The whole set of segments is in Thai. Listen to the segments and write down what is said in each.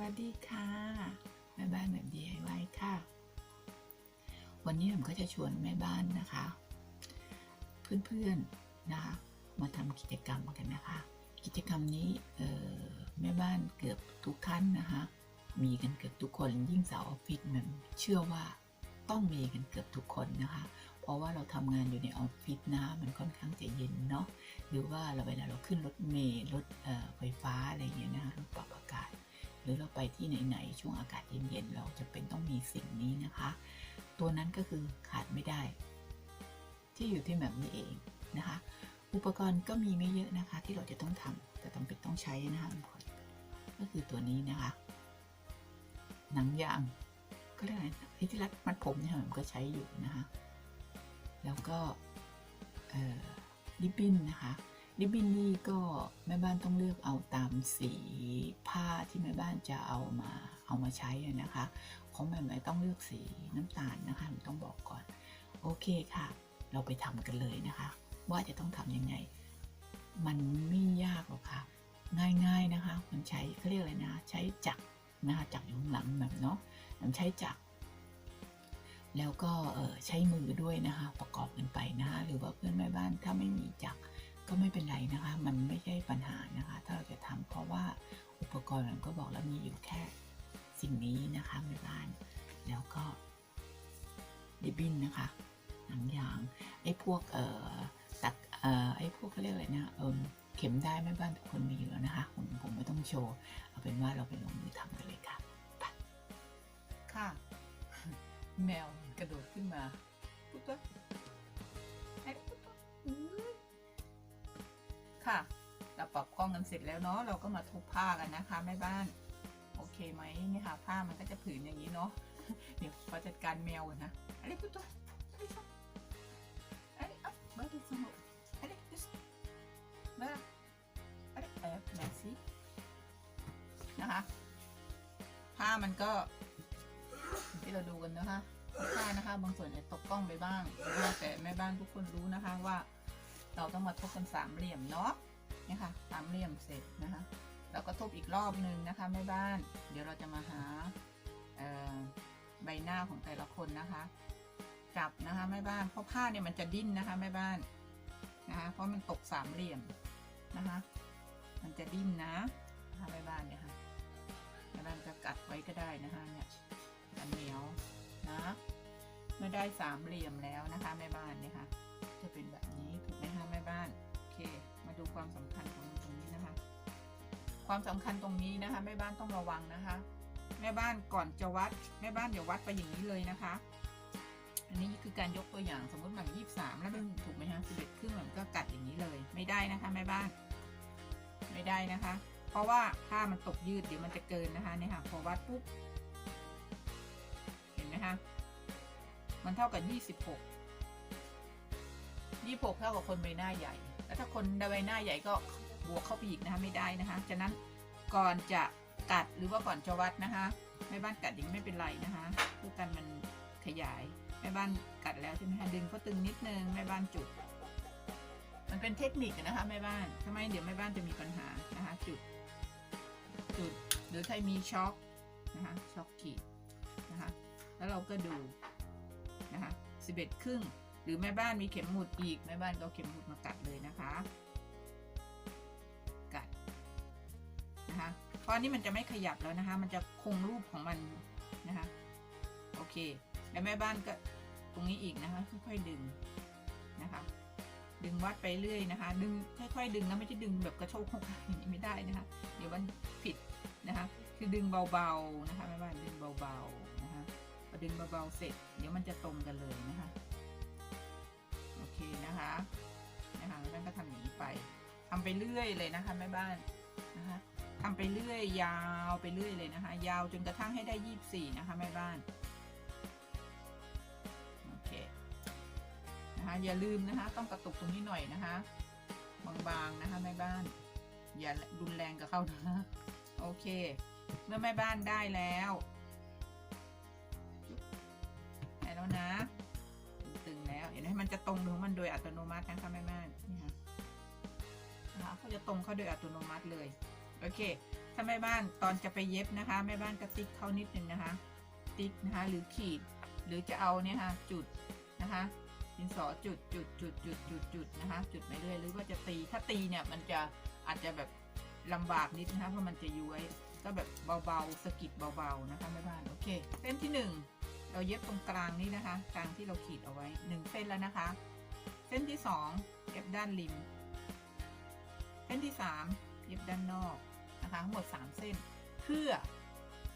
วัสดีค่ะแม่บ้านแบบ DIY ค่ะ วันนี้ผมก็จะชวนแม่บ้านนะคะ เพื่อนๆนะคะมาทำกิจกรรมกันนะคะ กิจกรรมนี้เออแม่บ้านเกือบทุกท่านนะคะ มีกันเกือบทุกคนยิ่งสาวออฟฟิศมันเชื่อว่าต้องมีกันเกือบทุกคนนะคะ เพราะว่าเราทำงานอยู่ในออฟฟิศนะ มันค่อนข้างจะเย็นเนาะ หรือว่าเราเวลาเราขึ้นรถเมล์รถไฟฟ้าอะไรอย่างเงี้ยนะคะรถปรับอากาศ หรือเราไปที่ไหนๆช่วงอากาศเย็นๆเราจะเป็นต้องมีสิ่งนี้นะคะ ตัวนั้นก็คือขาดไม่ได้ ที่อยู่ที่แบบนี้เองนะคะ อุปกรณ์ก็มีไม่เยอะนะคะ ที่เราจะต้องทำแต่ต้องเป็นต้องใช้นะคะก็คือตัวนี้นะคะ หนังยางก็เรียกอะไรอ้ที่รัดมัดผมเนี่ยผมก็ใช้อยู่นะคะ แล้วก็เอ่อริบบิ้นนะคะ ริบบิ้นนี่ก็แม่บ้านต้องเลือกเอาตามสีผ้าที่แม่บ้านจะเอามาเอามาใช้นะคะของแม่แม่ต้องเลือกสีน้ำตาลนะคะต้องบอกก่อน โอเคค่ะ เราไปทำกันเลยนะคะ ว่าจะต้องทำยังไง มันไม่ยากหรอกค่ะ ง่ายๆนะคะ มันใช้เขาเรียกอะไรนะ ใช้จักรนะคะจักรอยู่ข้างหลังแบบเนาะมันใช้จักรแล้วก็ใช้มือด้วยนะคะ ประกอบกันไปนะคะหรือว่าเพื่อนแม่บ้านถ้าไม่มีจักร ก็ไม่เป็นไรนะคะ มันไม่ใช่ปัญหานะคะ ถ้าเราจะทำเพราะว่าอุปกรณ์มันก็บอกแล้วมีอยู่แค่สิ่งนี้นะคะแม่บ้าน แล้วก็ริบบิ้นนะคะหนังยางไอ้พวกเอ่อตักเอ่อไอ้พวกเขาเรียกอะไรนะเอมเข็มได้แม่บ้านทุกคนมีอยู่แล้วนะคะผมผมไม่ต้องโชว์เอาเป็นว่าเราไปลงมือทำกันเลยค่ะไปค่ะ แมวกระโดดขึ้นมาปุ๊บปุ๊บไอ้ปุ๊บปุ๊บอื้อ ค่ะ เราปรับกล้องกันเสร็จแล้วเนาะเราก็มาทุบผ้ากันนะคะแม่บ้าน โอเคไหมนี่ค่ะ ผ้ามันก็จะผืนอย่างนี้เนาะเดี๋ยวขอจัดการแมวก่อนนะอะไรปุ๊บปุ๊บอะไรปุ๊บอะไรอะบ้าดิสมุอะไรบ้าอะไรเออไหนสินะคะ ผ้ามันก็ที่เราดูกันนะคะผ้านะคะ บางส่วนจะตกกล้องไปบ้างแต่แม่บ้านทุกคนรู้นะคะว่า เราต้องมาทบกันสามเหลี่ยมเนาะนี่ค่ะสามเหลี่ยมเสร็จนะคะแล้วก็ทบอีกรอบหนึ่งนะคะแม่บ้าน เดี๋ยวเราจะมาหาใบหน้าของแต่ละคนนะคะจับนะคะแม่บ้านเพราะผ้าเนี่ยมันจะดิ้นนะคะแม่บ้านนะคะเพราะมันตกสามเหลี่ยมนะคะมันจะดิ้นนะนะคะแม่บ้านเนี่ยค่ะแม่บ้านจะกัดไว้ก็ได้นะคะเนี่ยกันเหนียวนะเมื่อได้สามเหลี่ยมแล้วนะคะแม่บ้านเนี่ยค่ะจะเป็นแบบนี้ ถูกไหมคะแม่บ้านโอเค มาดูความสำคัญของตรงนี้นะคะ ความสำคัญตรงนี้นะคะ แม่บ้านต้องระวังนะคะ แม่บ้านก่อนจะวัด แม่บ้านอย่าวัดไปอย่างนี้เลยนะคะ อันนี้คือการยกตัวอย่างสมมติแบบยี่สามแล้วมันถูกไหมคะสิบเอ็ดครึ่งมันก็กัดอย่างนี้เลย ไม่ได้นะคะ แม่บ้าน ไม่ได้นะคะ เพราะว่าถ้ามันตกยืดเดี๋ยวมันจะเกินนะคะเนี่ยค่ะพอวัดปุ๊บเห็นไหมคะมันเท่ากับยี่สิบหก ยี่หกเท่ากับคนใบหน้าใหญ่ แล้วถ้าคนใบหน้าใหญ่ก็บวกเข้าไปอีกนะคะไม่ได้นะคะฉะนั้นก่อนจะกัดหรือว่าก่อนจะวัดนะคะแม่บ้านกัดยังไม่เป็นไรนะคะเพื่อกันมันขยายแม่บ้านกัดแล้วใช่ไหมคะดึงก็ตึงนิดนึงแม่บ้านจุด มันเป็นเทคนิคนะคะแม่บ้านทำไมเดี๋ยวแม่บ้านจะมีปัญหานะคะจุดจุดหรือใครมีช็อคนะคะช็อคขีดนะคะแล้วเราก็ดูนะคะสิบเอ็ดครึ่ง หรือแม่บ้านมีเข็มหมุดอีกแม่บ้านก็เอาเข็มหมุดมากัดเลยนะคะ กัดนะคะเพราะอันนี้มันจะไม่ขยับแล้วนะคะ มันจะคงรูปของมันนะคะโอเค แล้วแม่บ้านก็ตรงนี้อีกนะคะค่อยๆดึงนะคะ ดึงวัดไปเรื่อยนะคะ ดึงค่อยๆ ดึงนะไม่ใช่ดึงแบบกระโชกหกอย่างนี้ไม่ได้นะคะ เดี๋ยวมันผิดนะคะคือดึงเบาๆนะคะแม่บ้านดึงเบาๆนะคะพอดึงเบาๆเสร็จ เดี๋ยวมันจะตรงกันเลยนะคะ นะคะนะคะแม่บ้านก็ทำอย่างนี้ไปทำไปเรื่อยเลยนะคะแม่บ้านนะคะทำไปเรื่อยยาวไปเรื่อยเลยนะคะ ยาวจนกระทั่งให้ได้ยี่สิบสี่นะคะแม่บ้านโอเคนะคะอย่าลืมนะคะต้องกระตุกตรงนี้หน่อยนะคะบางๆนะคะแม่บ้าน อย่ารุนแรงกับเขานะโอเค เมื่อแม่บ้านได้แล้วได้แล้วนะึงแล้ว เห็นไหมมันจะตรงของมันโดยอัตโนมัตินะคะแม่บ้านนี่ค่ะนะคะเขาจะตรงเข้าโดยอัตโนมัติเลย โอเค ถ้าแม่บ้านตอนจะไปเย็บนะคะ แม่บ้านก็ติ๊กเข้านิดนึงนะคะ ติ๊กนะคะ หรือขีด หรือจะเอาเนี่ยค่ะจุดนะคะดินสอจุดจุดจุดจุดจุดจุดนะคะ จุดไปเรื่อยหรือว่าจะตี ถ้าตีเนี่ยมันจะอาจจะแบบลำบากนิดนะคะเพราะมันจะย้วย ก็แบบเบาๆสกิดเบาๆนะคะแม่บ้าน โอเค เส้นที่หนึ่ง เราเย็บตรงกลางนี่นะคะ กลางที่เราขีดเอาไว้หนึ่งเส้นแล้วนะคะ เส้นที่สองเย็บด้านริม เส้นที่สามเย็บด้านนอกนะคะทั้งหมดสามเส้น เพื่อ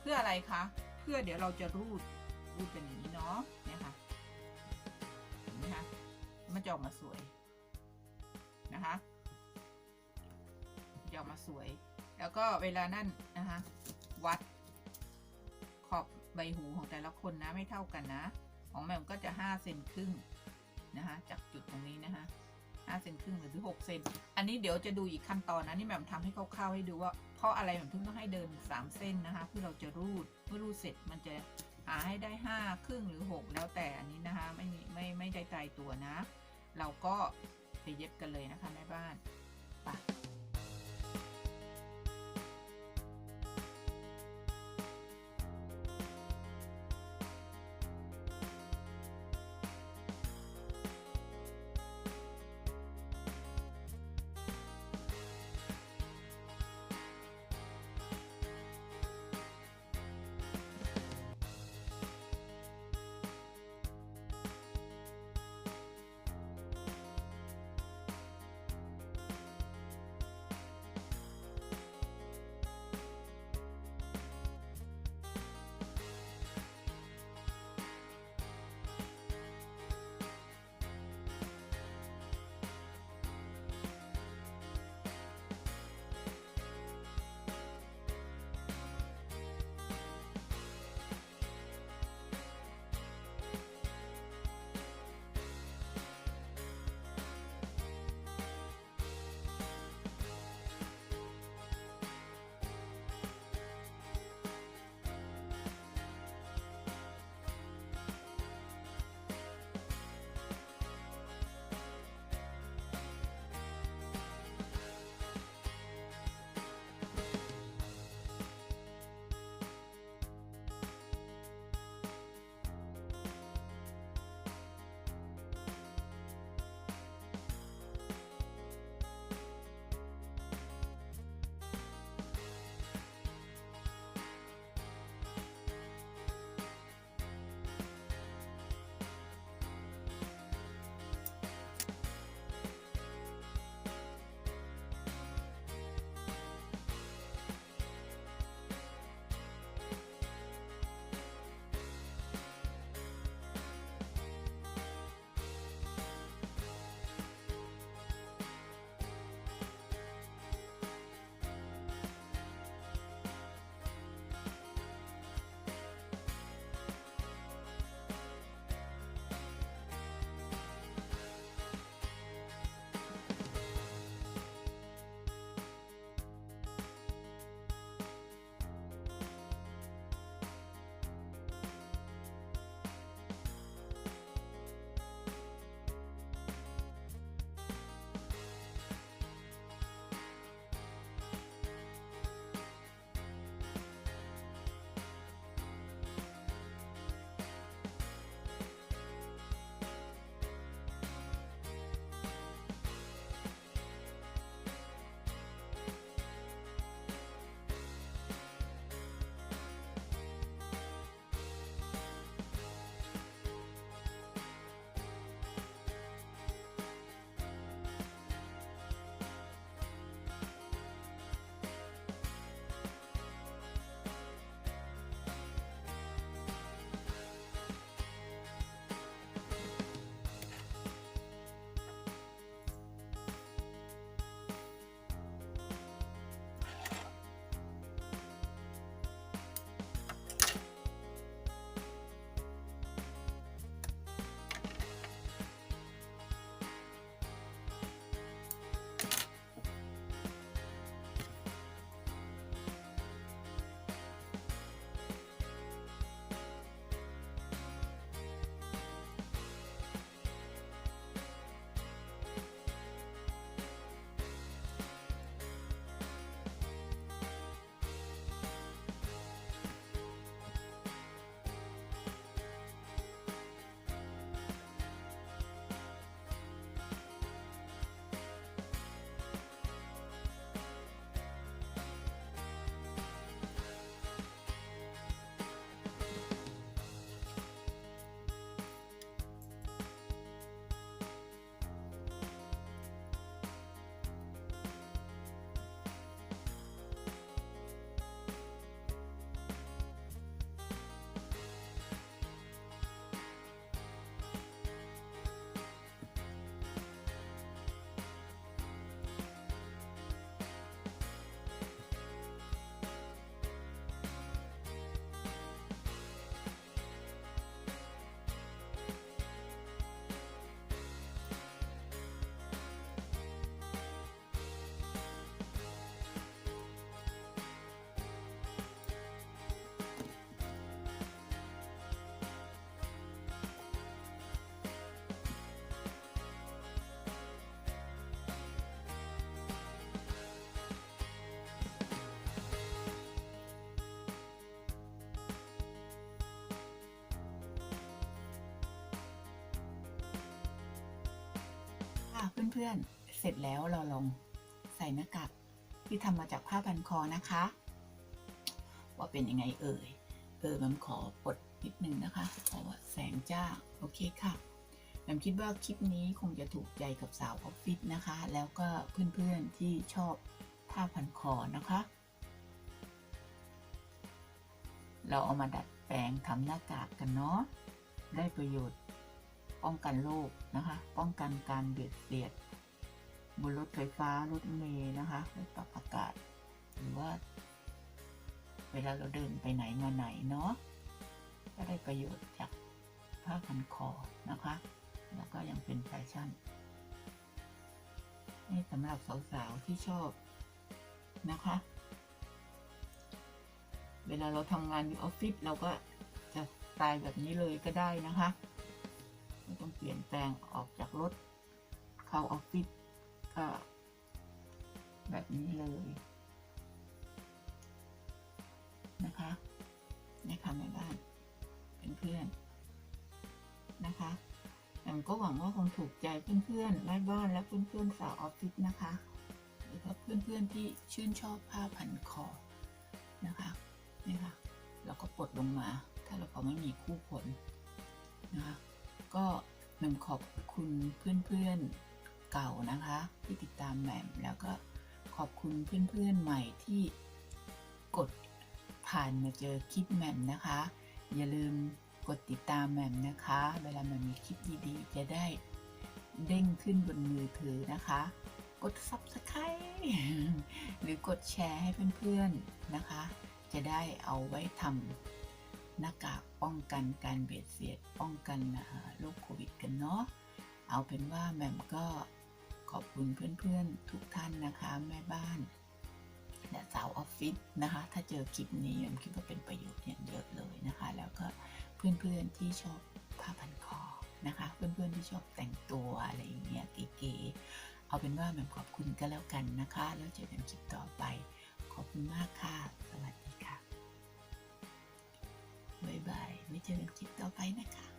เพื่ออะไรคะ เพื่อเดี๋ยวเราจะรูดรูดเป็นอย่างนี้เนาะเนี่ยค่ะเห็นไหมคะมันจะออกมาสวยนะคะจะออกมาสวย แล้วก็เวลานั่นนะคะ วัด ใบหูของแต่ละคนนะไม่เท่ากันนะ ของแหม่มก็จะ5เซนครึ่งนะคะจากจุดตรงนี้นะคะ5เซนครึ่งหรือ6เซนอันนี้เดี๋ยวจะดูอีกขั้นตอนนะนี่แหม่มทำให้คร่าวๆให้ดูว่า เพราะอะไรแหม่มถึงต้องให้เดิน 3 เส้นนะคะเพื่อเราจะรูดเมื่อรูดเสร็จมันจะหาให้ได้ 5 ครึ่งหรือ 6 แล้วแต่อันนี้นะคะไม่มีไม่ไม่ได้ตายตัวนะ เราก็ไปเย็บกันเลยนะคะแม่บ้าน เพื่อนๆ เสร็จแล้วเราลองใส่หน้ากากที่ทำมาจากผ้าพันคอนะคะ ว่าเป็นยังไงเอ่ย เออแมมขอปลดนิดนึงนะคะ เพราะว่าแสงจ้า โอเคค่ะแมมคิดว่าคลิปนี้คงจะถูกใจกับสาวออฟฟิศนะคะ แล้วก็เพื่อนๆที่ชอบผ้าพันคอนะคะ เราเอามาดัดแปลงทำหน้ากากกันเนาะ ได้ประโยชน์ ป้องกันโรคนะคะ ป้องกันการเบียดเสียดบนรถไฟฟ้ารถเมล์นะคะรถปรับอากาศ หรือว่า เวลาเราเดินไปไหนมาไหนเนาะก็ได้ประโยชน์จากผ้าพันคอนะคะ แล้วก็ยังเป็นแฟชั่นนี่สำหรับสาวๆที่ชอบนะคะ เวลาเราทำงานอยู่ออฟฟิศเราก็จะสไตล์แบบนี้เลยก็ได้นะคะ ลี่ยนแปลงออกจากรถ เข้าออฟฟิศก็แบบนี้เลยนะคะนี่ค่ะแม่บ้านเป็นเพื่อนๆนะคะแอมก็หวังว่าคงถูกใจเพื่อนๆแม่บ้านและเพื่อนๆสาวออฟฟิศนะคะหรือว่าเพื่อนๆที่ชื่นชอบผ้าพันคอนะคะนี่ค่ะเราก็ปลดลงมา ถ้าเราพอไม่มีคู่ผลนะคะก็ ม่มขอบคุณเพื่อนๆเก่านะคะ ที่ติดตามแหม่มแล้วก็ขอบคุณเพื่อนๆใหม่ที่กดผ่านมาเจอคลิปแหม่มนะคะ อย่าลืมกดติดตามแหม่มนะคะ เวลาแหม่มมีคลิปดีๆ จะได้เด้งขึ้นบนมือถือนะคะ กด subscribe หรือกดแชร์ให้เพื่อนๆนะคะ จะได้เอาไว้ทำ หน้ากากป้องกันการเบียดเสียดป้องกันโรคโควิดกันเนาะเอาเป็นว่าแหม่มก็ขอบคุณเพื่อนๆทุกท่านนะคะแม่บ้านและสาวออฟฟิศนะคะ ถ้าเจอคลิปนี้แม่คิดว่าเป็นประโยชน์อย่างเยอะเลยนะคะ แล้วก็เพื่อนๆที่ชอบผ้าพันคอนะคะ เพื่อนๆที่ชอบแต่งตัวอะไรอย่างเงี้ยเก๋ๆเอาเป็นว่าแม่ขอบคุณก็แล้วกันนะคะ แล้วเจอกันคลิปต่อไป ขอบคุณมากค่ะสวัสดี บ๊ายบายไม่เจอกันคลิปต่อไปนะคะ